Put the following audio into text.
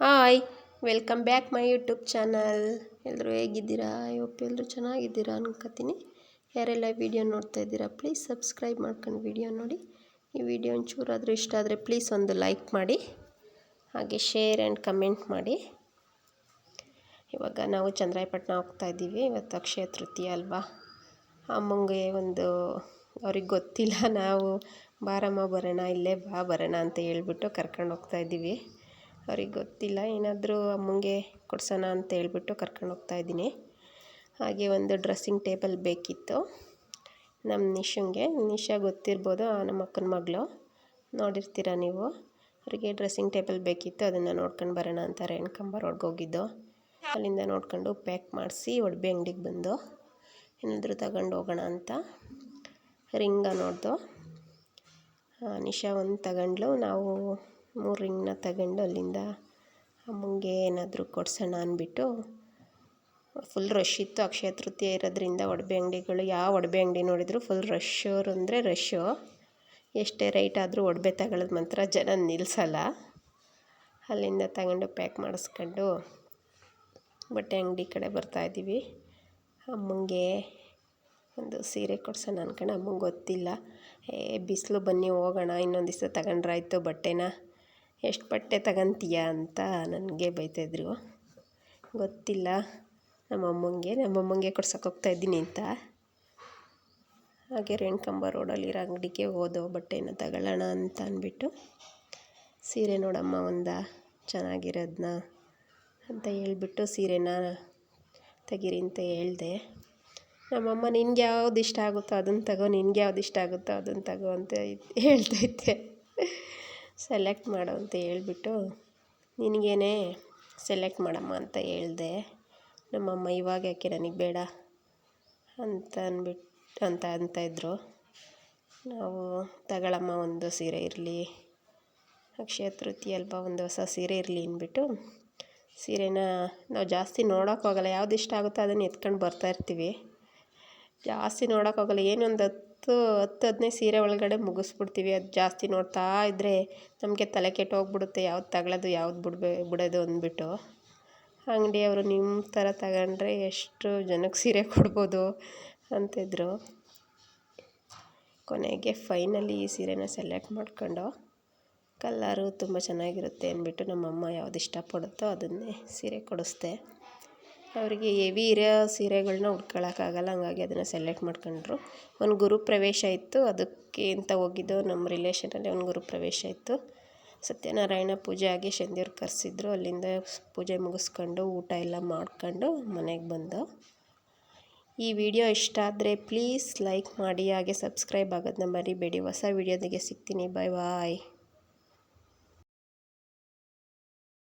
Hi, welcome back my YouTube channel. ಎಲ್ಲರೂ ಹೇಗಿದ್ದೀರಾ? ಇವತ್ತು ಎಲ್ಲರೂ ಚೆನ್ನಾಗಿದ್ದೀರಾ ಅನ್ಕೋತೀನಿ. ಯಾರೆಲ್ಲ ವೀಡಿಯೋ ನೋಡ್ತಾ ಇದ್ದೀರಾ, ಪ್ಲೀಸ್ ಸಬ್ಸ್ಕ್ರೈಬ್ ಮಾಡ್ಕೊಂಡು ವೀಡಿಯೋ ನೋಡಿ. ಈ ವಿಡಿಯೋ ಒಂಚೂರಾದರೂ ಇಷ್ಟ ಆದರೆ ಪ್ಲೀಸ್ ಒಂದು ಲೈಕ್ ಮಾಡಿ, ಹಾಗೆ ಶೇರ್ ಆ್ಯಂಡ್ ಕಮೆಂಟ್ ಮಾಡಿ. ಇವಾಗ ನಾವು ಚಂದ್ರಾಯಪಟ್ಟಣ ಹೋಗ್ತಾ ಇದ್ದೀವಿ. ಇವತ್ತು ಅಕ್ಷಯ ತೃತೀಯ ಅಲ್ವಾ? ಅಮ್ಮಂಗೆ ಒಂದು ಅವ್ರಿಗೆ ಗೊತ್ತಿಲ್ಲ. ನಾವು ಬಾರಮ್ಮ ಬರೋಣ, ಇಲ್ಲೇ ಬಾ ಬರೋಣ ಅಂತ ಹೇಳ್ಬಿಟ್ಟು ಕರ್ಕೊಂಡು ಹೋಗ್ತಾ ಇದ್ದೀವಿ. ಅವ್ರಿಗೆ ಗೊತ್ತಿಲ್ಲ, ಏನಾದರೂ ಅಮ್ಮಂಗೆ ಕೊಡ್ಸೋಣ ಅಂತ ಹೇಳ್ಬಿಟ್ಟು ಕರ್ಕೊಂಡು ಹೋಗ್ತಾ ಇದ್ದೀನಿ. ಹಾಗೆ ಒಂದು ಡ್ರೆಸ್ಸಿಂಗ್ ಟೇಬಲ್ ಬೇಕಿತ್ತು. ನಮ್ಮ ನಿಶಂಗೆ, ನಿಶಾ ಗೊತ್ತಿರ್ಬೋದು ನಮ್ಮ ಅಕ್ಕನ ಮಗಳು. ನೋಡಿರ್ತೀರ ನೀವು? ಅವರಿಗೆ ಡ್ರೆಸ್ಸಿಂಗ್ ಟೇಬಲ್ ಬೇಕಿತ್ತು, ಅದನ್ನು ನೋಡ್ಕೊಂಡು ಬರೋಣ ಅಂತ ರೇಣ್ಕಂಬರ್ ಹೋಗಿದ್ದು. ಅಲ್ಲಿಂದ ನೋಡ್ಕೊಂಡು ಪ್ಯಾಕ್ ಮಾಡಿಸಿ ಒಡ್ಬೆ ಅಂಗಡಿಗೆ ಬಂದು, ಏನಾದರೂ ತಗೊಂಡು ಹೋಗೋಣ ಅಂತ ರಿಂಗ ನೋಡ್ದು. ನಿಶಾ ಒಂದು ತಗೊಂಡ್ಲು, ನಾವು ಮೂರು ರಿಂಗ್ನ ತಗೊಂಡು ಅಲ್ಲಿಂದ ಅಮ್ಮಂಗೆ ಏನಾದರೂ ಕೊಡ್ಸೋಣ ಅಂದ್ಬಿಟ್ಟು ಫುಲ್ ರಶ್ ಇತ್ತು. ಅಕ್ಷಯ ತೃತೀಯ ಇರೋದ್ರಿಂದ ಒಡವೆ ಅಂಗಡಿಗಳು ಯಾವ ಒಡವೆ ಅಂಗಡಿ ನೋಡಿದ್ರು ಫುಲ್ ರಶ್ಶೋರು ಅಂದರೆ ರಶ್ಶು ಎಷ್ಟೇ ರೈಟ್ ಆದರೂ ಒಡವೆ ತಗೊಳ್ಳೋದು ಮಾತ್ರ ಜನ ನಿಲ್ಲಿಸಲ್ಲ ಅಲ್ಲಿಂದ ತಗೊಂಡು ಪ್ಯಾಕ್ ಮಾಡಿಸ್ಕೊಂಡು ಬಟ್ಟೆ ಅಂಗಡಿ ಕಡೆ ಬರ್ತಾಯಿದ್ದೀವಿ ಅಮ್ಮಂಗೆ ಒಂದು ಸೀರೆ ಕೊಡ್ಸೋಣ ಅನ್ಕೊಂಡು ಅಮ್ಮಂಗೆ ಗೊತ್ತಿಲ್ಲ. ಏ, ಬಿಸಿಲು ಬನ್ನಿ ಹೋಗೋಣ. ಇನ್ನೊಂದು ದಿವಸ ತಗೊಂಡ್ರಾಯ್ತು ಬಟ್ಟೆನ. ಎಷ್ಟು ಬಟ್ಟೆ ತಗೊಂತೀಯ ಅಂತ ನನಗೆ ಬೈತಾಯಿದ್ರು. ಗೊತ್ತಿಲ್ಲ. ನಮ್ಮಮ್ಮಂಗೆ ನಮ್ಮಮ್ಮಂಗೆ ಕೊಡ್ಸೋಕೆ ಹೋಗ್ತಾಯಿದ್ದೀನಿ ಅಂತ. ಹಾಗೆ ರೇಣ್ಕಂಬ ರೋಡಲ್ಲಿರೋ ಅಂಗಡಿಗೆ ಹೋದೋ ಬಟ್ಟೆನ ತಗೊಳ್ಳೋಣ ಅಂತ ಅಂದ್ಬಿಟ್ಟು ಸೀರೆ ನೋಡಮ್ಮ ಒಂದ ಚೆನ್ನಾಗಿರೋದನ್ನ ಅಂತ ಹೇಳ್ಬಿಟ್ಟು ಸೀರೆನ ತೆಗೀರಿ ಅಂತ ಹೇಳಿದೆ. ನಮ್ಮಮ್ಮ, ನಿನಗೆ ಯಾವ್ದು ಇಷ್ಟ ಆಗುತ್ತೋ ಅದನ್ನು ತಗೋ, ನಿನಗೆ ಯಾವ್ದು ಇಷ್ಟ ಆಗುತ್ತೋ ಅದನ್ನು ತಗೋ ಅಂತ ಹೇಳ್ತೈತೆ ಸೆಲೆಕ್ಟ್ ಮಾಡು ಅಂತ ಹೇಳ್ಬಿಟ್ಟು ನಿನಗೇನೆ ಸೆಲೆಕ್ಟ್ ಮಾಡಮ್ಮ ಅಂತ ಹೇಳಿದೆ. ನಮ್ಮಮ್ಮ ಇವಾಗ ಯಾಕೆ ನನಗೆ ಬೇಡ ಅಂತ ಅಂದ್ಬಿಟ್ಟು ಅಂತ ಅಂತ ಇದ್ದರು ನಾವು ತಗೊಳಮ್ಮ ಒಂದು ಸೀರೆ ಇರಲಿ, ಅಕ್ಷಯ ತೃತೀಯ ಅಲ್ವಾ ಒಂದು ಹೊಸ ಸೀರೆ ಇರಲಿ ಅಂದ್ಬಿಟ್ಟು ಸೀರೆನ ನಾವು ಜಾಸ್ತಿ ನೋಡೋಕ್ಕೋಗಲ್ಲ, ಯಾವ್ದು ಇಷ್ಟ ಆಗುತ್ತೋ ಅದನ್ನು ಎತ್ಕೊಂಡು ಬರ್ತಾಯಿರ್ತೀವಿ ಜಾಸ್ತಿ ನೋಡೋಕೆ ಹೋಗಲ್ಲ ಏನೊಂದು ಹತ್ತು ಹತ್ತು, ಹದಿನೈದು ಸೀರೆ ಒಳಗಡೆ ಮುಗಿಸ್ಬಿಡ್ತೀವಿ. ಅದು ಜಾಸ್ತಿ ನೋಡ್ತಾ ಇದ್ದರೆ ನಮಗೆ ತಲೆ ಕೆಟ್ಟೋಗ್ಬಿಡುತ್ತೆ ಯಾವ್ದು ತಗೊಳ್ಳೋದು ಯಾವ್ದು ಬಿಡ್ಬೇ, ಬಿಡೋದು ಅಂದ್ಬಿಟ್ಟು. ಅಂಗಡಿಯವರು ನಿಮ್ಮ ಥರ ತಗೊಂಡ್ರೆ ಎಷ್ಟು ಜನಕ್ಕೆ ಸೀರೆ ಕೊಡ್ಬೋದು ಅಂತಿದ್ರು ಕೊನೆಗೆ ಫೈನಲಿ ಈ ಸೀರೆನ ಸೆಲೆಕ್ಟ್ ಮಾಡ್ಕೊಂಡು ಕಲ್ಲರು ತುಂಬ ಚೆನ್ನಾಗಿರುತ್ತೆ ಅಂದ್ಬಿಟ್ಟು ನಮ್ಮಮ್ಮ ಯಾವ್ದು ಇಷ್ಟಪಡುತ್ತೋ ಅದನ್ನೇ ಸೀರೆ ಕೊಡಿಸ್ದೆ. ಅವರಿಗೆ ಎವಿ ಇರೋ ಸೀರೆಗಳನ್ನ ಉಟ್ಕೊಳ್ಳೋಕ್ಕಾಗಲ್ಲ ಹಂಗಾಗಿ ಅದನ್ನು ಸೆಲೆಕ್ಟ್ ಮಾಡ್ಕೊಂಡ್ರು. ಒಂದು ಗುರು ಪ್ರವೇಶ ಇತ್ತು, ಅದಕ್ಕೆ ಅಂತ ಹೋಗಿದ್ದು ನಮ್ಮ ರಿಲೇಷನಲ್ಲಿ ಒಂದು ಗುರು ಪ್ರವೇಶ ಇತ್ತು. ಸತ್ಯನಾರಾಯಣ ಪೂಜೆ ಆಗಿ ಶಂದಿಯವ್ರು ಕರೆಸಿದ್ರು. ಅಲ್ಲಿಂದ ಪೂಜೆ ಮುಗಿಸ್ಕೊಂಡು ಊಟ ಎಲ್ಲ ಮಾಡ್ಕೊಂಡು ಮನೆಗೆ ಬಂದು. ಈ ವಿಡಿಯೋ ಇಷ್ಟ ಆದರೆ ಪ್ಲೀಸ್ ಲೈಕ್ ಮಾಡಿ, ಹಾಗೆ ಸಬ್ಸ್ಕ್ರೈಬ್ ಆಗೋದನ್ನ ಮರಿಬೇಡಿ. ಹೊಸ ವೀಡಿಯೋದಿಗೆ ಸಿಗ್ತೀನಿ. ಬಾಯ್ ಬಾಯ್